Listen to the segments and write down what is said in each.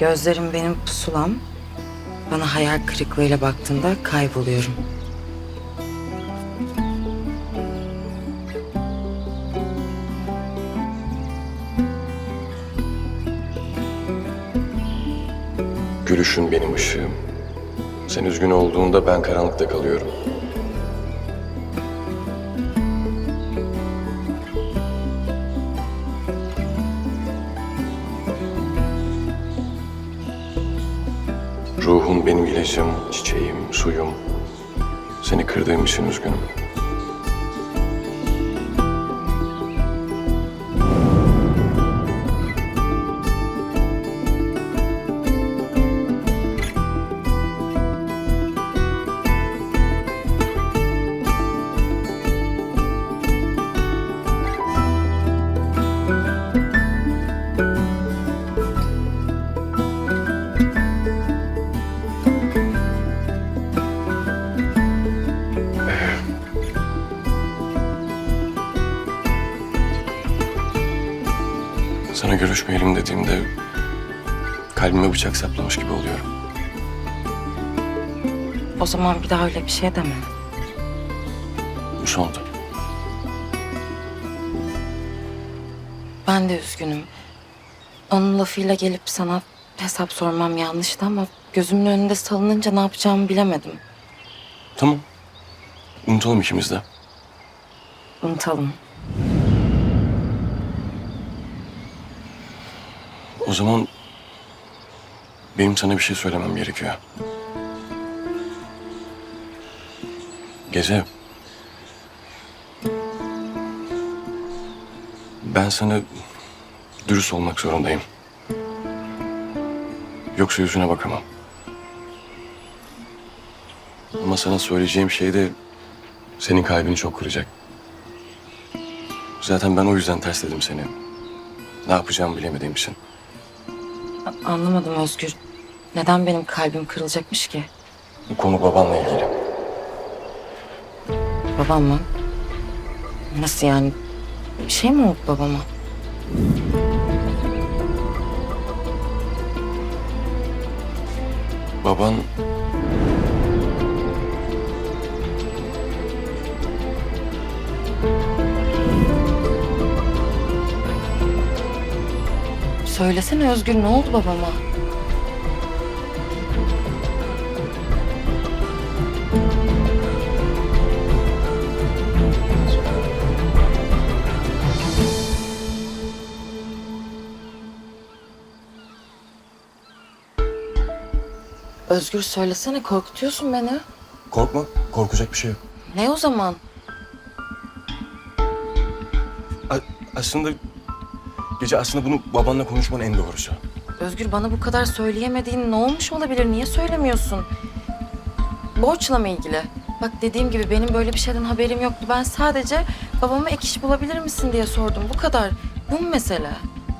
Gözlerim benim pusulam. Bana hayal kırıklığıyla baktığında kayboluyorum. Gülüşün benim ışığım. Sen üzgün olduğunda ben karanlıkta kalıyorum. Ruhun benim ilacım, çiçeğim, suyum. Seni kırdığım için üzgünüm. Sana görüşmeyelim dediğimde kalbime bıçak saplamış gibi oluyorum. O zaman bir daha öyle bir şey deme. Bu sondu. Ben de üzgünüm. Onun lafıyla gelip sana hesap sormam yanlıştı ama gözümün önünde salınınca ne yapacağımı bilemedim. Tamam. Unutalım ikimiz de. Unutalım. O zaman benim sana bir şey söylemem gerekiyor. Gece. Ben sana dürüst olmak zorundayım. Yoksa yüzüne bakamam. Ama sana söyleyeceğim şey de senin kalbini çok kıracak. Zaten ben o yüzden tersledim seni. Ne yapacağımı bilemediğim için. A- Anlamadım Özgür. Neden benim kalbim kırılacakmış ki? Bu konu babanla ilgili. Babam mı? Nasıl yani? Bir şey mi oldu babama? Baban Söylesene Özgür ne oldu babama? Özgür söylesene korkutuyorsun beni. korkma. Korkacak bir şey yok. Ne o zaman? A- aslında gece aslında bunu babanla konuşman en doğrusu. Özgür bana bu kadar söyleyemediğin ne olmuş olabilir? Niye söylemiyorsun? Borçla mı ilgili? Bak dediğim gibi benim böyle bir şeyden haberim yoktu. Ben sadece babama ek iş bulabilir misin diye sordum. Bu kadar. Bu mu mesele?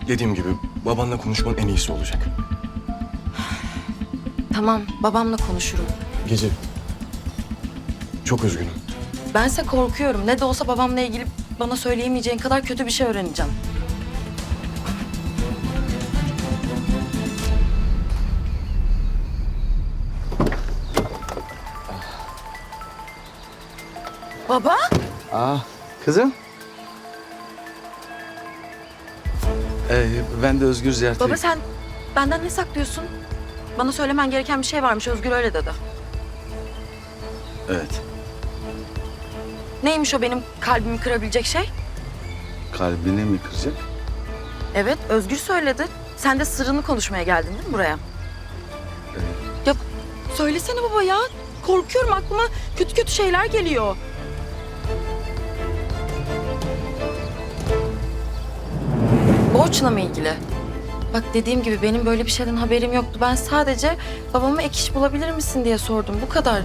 Dediğim gibi babanla konuşman en iyisi olacak. Tamam babamla konuşurum. Gece çok üzgünüm. Bense korkuyorum. Ne de olsa babamla ilgili bana söyleyemeyeceğin kadar kötü bir şey öğreneceğim. Baba? Aa, kızım. Ee, ben de Özgür ziyarete... Baba sen benden ne saklıyorsun? Bana söylemen gereken bir şey varmış. Özgür öyle dedi. Evet, Neymiş o benim kalbimi kırabilecek şey? kalbini mi kıracak? Evet, Özgür söyledi. Sen de sırrını konuşmaya geldin değil mi buraya? Ya söylesene baba ya. Korkuyorum aklıma kötü kötü şeyler geliyor. Borçla mı ilgili? Bak dediğim gibi benim böyle bir şeyden haberim yoktu. Ben sadece babama ek iş bulabilir misin diye sordum. Bu kadar.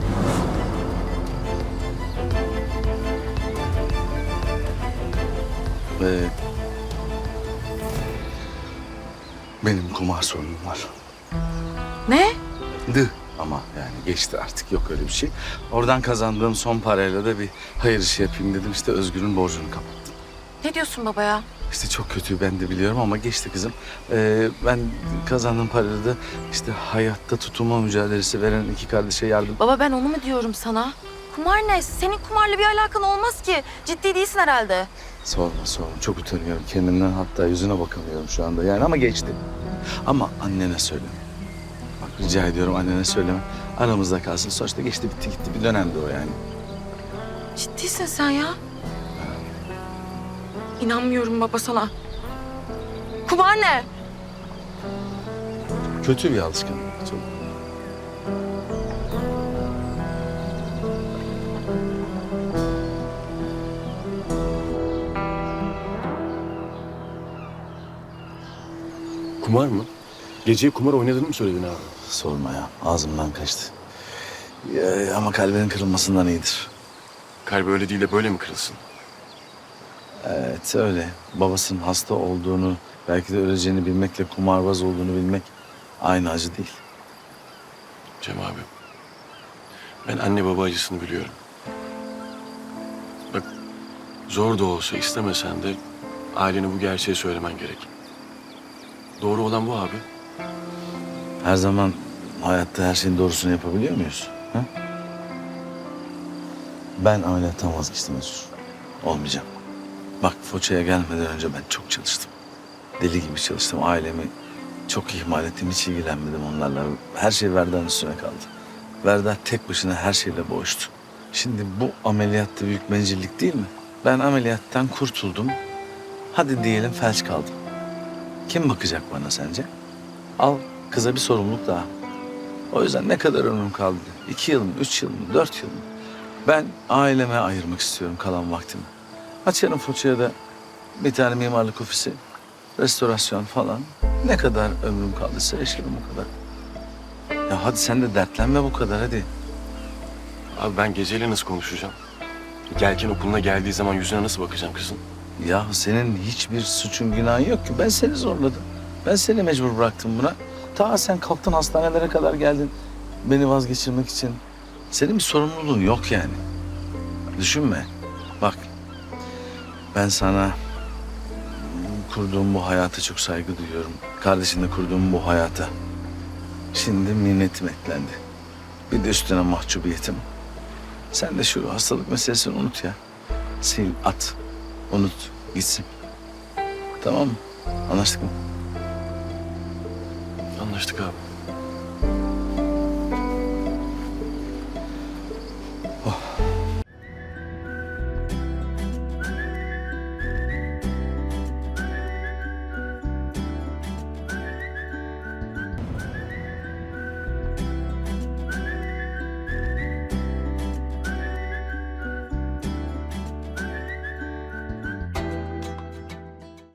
Ee, benim kumar sorunum var. Ne? Dı ama yani geçti artık yok öyle bir şey. Oradan kazandığım son parayla da bir hayır işi yapayım dedim. İşte Özgür'ün borcunu kapattım. Ne diyorsun baba ya? İşte çok kötü ben de biliyorum ama geçti kızım. Ee, ben kazandığım parayla da işte hayatta tutunma mücadelesi veren iki kardeşe yardım... Baba ben onu mu diyorum sana? Kumar ne? Senin kumarla bir alakan olmaz ki. Ciddi değilsin herhalde. Sorma sorma çok utanıyorum kendimden hatta yüzüne bakamıyorum şu anda yani ama geçti. Ama annene söyleme. Bak rica ediyorum annene söyleme. Aramızda kalsın sonuçta geçti bitti gitti bir dönemdi o yani. Ciddisin sen ya. İnanmıyorum baba sana. Kumar ne? Kötü bir alışkanlık. Çok. Kumar mı? Gece kumar oynadığını mı söyledin abi? Sorma ya ağzımdan kaçtı. Ya, ama kalbinin kırılmasından iyidir. Kalbi öyle değil de böyle mi kırılsın? Evet öyle. Babasının hasta olduğunu, belki de öleceğini bilmekle kumarbaz olduğunu bilmek aynı acı değil. Cem abi. Ben anne baba acısını biliyorum. Bak zor da olsa istemesen de ailene bu gerçeği söylemen gerek. Doğru olan bu abi. Her zaman hayatta her şeyin doğrusunu yapabiliyor muyuz? Ha? Ben ameliyattan vazgeçtim Özgür. Olmayacağım. Bak Foça'ya gelmeden önce ben çok çalıştım. Deli gibi çalıştım. Ailemi çok ihmal ettim. Hiç ilgilenmedim onlarla. Her şey Verda'nın üstüne kaldı. Verda tek başına her şeyle boğuştu. Şimdi bu ameliyatta büyük bencillik değil mi? Ben ameliyattan kurtuldum. Hadi diyelim felç kaldım. Kim bakacak bana sence? Al kıza bir sorumluluk daha. O yüzden ne kadar ömrüm kaldı? İki yıl mı, üç yıl mı, dört yıl mı? Ben aileme ayırmak istiyorum kalan vaktimi. Açarım Foça'ya da bir tane mimarlık ofisi, restorasyon falan. Ne kadar ömrüm kaldıysa yaşarım o kadar. Ya hadi sen de dertlenme bu kadar hadi. Abi ben geceyle nasıl konuşacağım? Gelken okuluna geldiği zaman yüzüne nasıl bakacağım kızın? Ya senin hiçbir suçun günahın yok ki. Ben seni zorladım. Ben seni mecbur bıraktım buna. Ta sen kalktın hastanelere kadar geldin beni vazgeçirmek için. Senin bir sorumluluğun yok yani. Düşünme. Bak ben sana kurduğum bu hayata çok saygı duyuyorum. Kardeşinle kurduğum bu hayata. Şimdi minnetim eklendi. Bir de üstüne mahcubiyetim. Sen de şu hastalık meselesini unut ya. Sil, at. Unut, gitsin. Tamam mı? Anlaştık mı? Anlaştık abi.